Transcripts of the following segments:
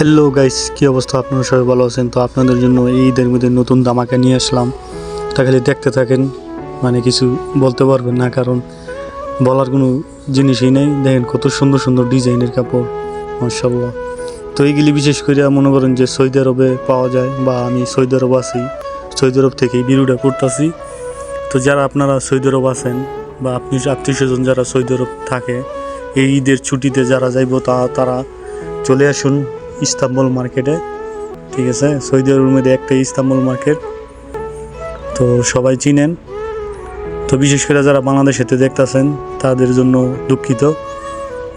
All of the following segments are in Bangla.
হ্যালো গাইস কী অবস্থা? আপনারা সবাই ভালো আছেন? তো আপনাদের জন্য এই ঈদের মধ্যে নতুন দামাকা নিয়ে আসলাম। তা খালি দেখতে থাকেন মানে কিছু বলতে পারবেন না, কারণ বলার কোনো জিনিসই নেই। দেখেন, কত সুন্দর সুন্দর ডিজাইনের কাপড় মার্শাল্লাহ তো এইগুলি বিশেষ করে মনে করেন যে সৌদি আরবে পাওয়া যায়, বা আমি সৌদি আরব আছি। সৌদি আরব থেকেই বিরুটা করতেছি তো যারা আপনারা সৌদি আরব আছেন, বা আপনি আত্মীয় স্বজন যারা সৌদি আরব থাকে, এই ঈদের ছুটিতে যারা যাইব তা, তারা চলে আসুন। ইস্তাম্বুল মার্কেটে, ঠিক আছে? সৌদি আরবের মধ্যে একটা ইস্তাম্বুল মার্কেট। তো সবাই চিনেন। তো বিশেষ করে যারা বাংলাদেশেতে দেখতেছেন, তাদের জন্য দুঃখিত।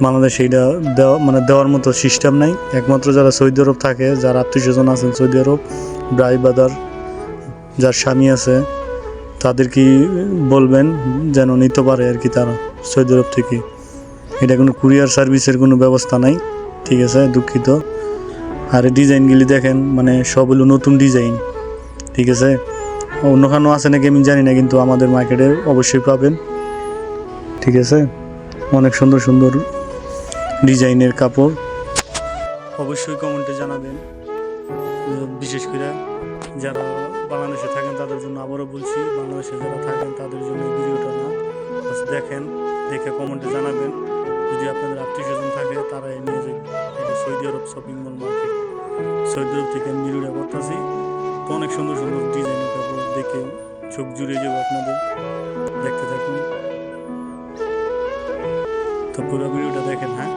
বাংলাদেশে এটা দেওয়া মানে দেওয়ার মতো সিস্টেম নাই। একমাত্র যারা সৌদি আরব থাকে, যারা আত্মীয় স্বজন আছেন সৌদি আরব ব্রাই বাদার যার স্বামী আছে, তাদের কি বলবেন যেন নিতে পারে আর কি তারা সৌদি আরব থেকে? এটা কোনো কুরিয়ার সার্ভিসের কোনো ব্যবস্থা নাই, ঠিক আছে? দুঃখিত। আর ডিজাইনগুলি দেখেন মানে সব হলো নতুন ডিজাইন ঠিক আছে? অন্যখানেও আছে নাকি আমি জানি না, কিন্তু আমাদের মার্কেটে অবশ্যই পাবেন, ঠিক আছে? অনেক সুন্দর সুন্দর ডিজাইনের কাপড়। অবশ্যই কমেন্টে জানাবেন। বিশেষ করে যারা বাংলাদেশে থাকেন, তাদের জন্য আবারও বলছি, বাংলাদেশে যারা থাকেন, তাদের জন্য ভিডিওটা না দেখেন, দেখে কমেন্টে জানাবেন। যদি আপনাদের আত্মীয় স্বজন থাকে, তারা নিয়ে যাবেন Saudi Arab shopping mall market Saudi থেকে আমি ভিডিওটা করতেছি। তো অনেক সুন্দর সুন্দর ডিজাইনের কাপড় দেখে চোখ জুড়ে যাব আপনাদের। দেখতে থাকুন। তো পুরো ভিডিওটা দেখেন হ্যাঁ?